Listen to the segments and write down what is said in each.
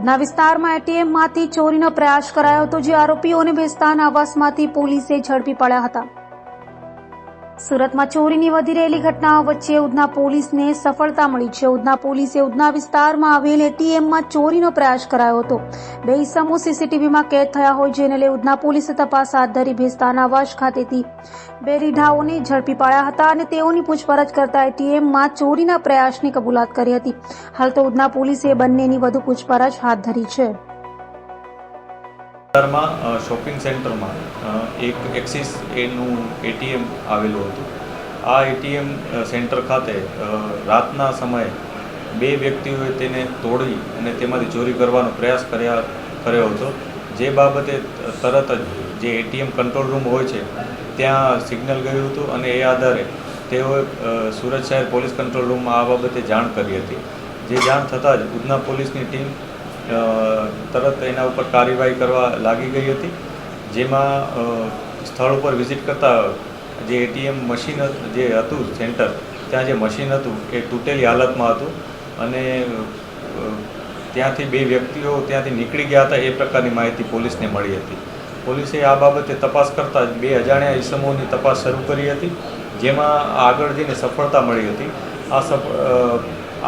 ઉધના વિસ્તારમાં એટીએમમાંથી ચોરીનો પ્રયાસ કરાયો હતો, જે આરોપીઓને ભેસ્તાન આવાસમાંથી પોલીસે ઝડપી પાડ્યા હતા. સુરતમાં ચોરીની વધી રહેલી ઘટનાઓ વચ્ચે ઉધના પોલીસને સફળતા મળી છે. ઉધના પોલીસે ઉધના વિસ્તારમાં આવેલ એટીએમમાં ચોરીનો પ્રયાસ કરાયો હતો. બે ઇસમો સીસીટીવીમાં કેદ થયા હોય જેને લઈ ઉધના પોલીસે તપાસ હાથ ધરી ભેસ્તાન આવાસ ખાતેથી બે રીઢાઓને ઝડપી પાડ્યા હતા અને તેઓની પૂછપરછ કરતા એટીએમમાં ચોરીના પ્રયાસની કબૂલાત કરી હતી. હાલ તો ઉધના પોલીસે બંનેની વધુ પૂછપરછ હાથ ધરી છે. વિસ્તારમાં શોપિંગ સેન્ટરમાં એક એક્સિસ એનું એટીએમ આવેલું હતું. આ એટીએમ સેન્ટર ખાતે રાતના સમયે બે વ્યક્તિઓએ તેને તોડી અને તેમાંથી ચોરી કરવાનો પ્રયાસ કર્યા, કર્યો હતો. જે બાબતે તરત જ જે એટીએમ કંટ્રોલ રૂમ હોય છે, ત્યાં સિગ્નલ ગયું હતું અને એ આધારે તેઓએ સુરત શહેર પોલીસ કંટ્રોલ રૂમમાં આ બાબતે જાણ કરી હતી. જે જાણ થતાં જ ઉધના પોલીસની ટીમ તરત એના ઉપર કાર્યવાહી કરવા લાગી ગઈ હતી, જેમાં સ્થળ ઉપર વિઝિટ કરતા જે એટીએમ મશીન જે હતું સેન્ટર, ત્યાં જે મશીન હતું એ તૂટેલી હાલતમાં હતું અને ત્યાંથી બે વ્યક્તિઓ ત્યાંથી નીકળી ગયા હતા, એ પ્રકારની માહિતી પોલીસને મળી હતી. પોલીસે આ બાબતે તપાસ કરતાં બે અજાણ્યા ઇસમોની તપાસ શરૂ કરી હતી, જેમાં આગળ જઈને સફળતા મળી હતી. આ સફ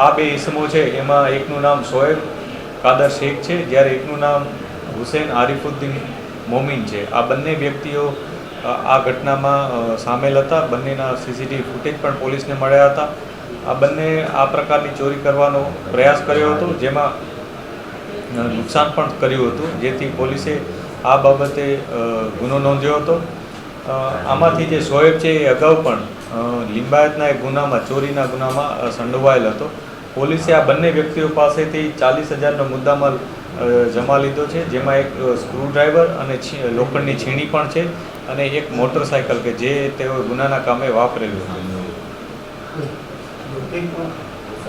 આ બે ઇસમો છે, એમાં એકનું નામ શોએબ કાદર શેખ છે, જ્યારે એકનું નામ હુસેન આરિફુદ્દીન મોમિન છે. આ બંને વ્યક્તિઓ આ ઘટનામાં સામેલ હતા. બંનેના સીસીટીવી ફૂટેજ પણ પોલીસને મળ્યા હતા. આ બંને આ પ્રકારની ચોરી કરવાનો પ્રયાસ કર્યો હતો, જેમાં નુકસાન પણ કર્યું હતું, જેથી પોલીસે આ બાબતે ગુનો નોંધ્યો હતો. આમાંથી જે શોએબ છે એ અગાઉ પણ લિંબાયતના એક ગુનામાં, ચોરીના ગુનામાં સંડોવાયેલ હતો. પોલીસે આ બંને વ્યક્તિઓ પાસેથી ચાલીસ હજારનો મુદ્દામાલ જમા લીધો છે. જેમાં એક સ્ક્રૂડ્રાઈવર અને લોખંડની છીણી પણ છે અને એક મોટરસાયકલ કે જે તેઓ ગુનાના કામે વાપરેલું હતું.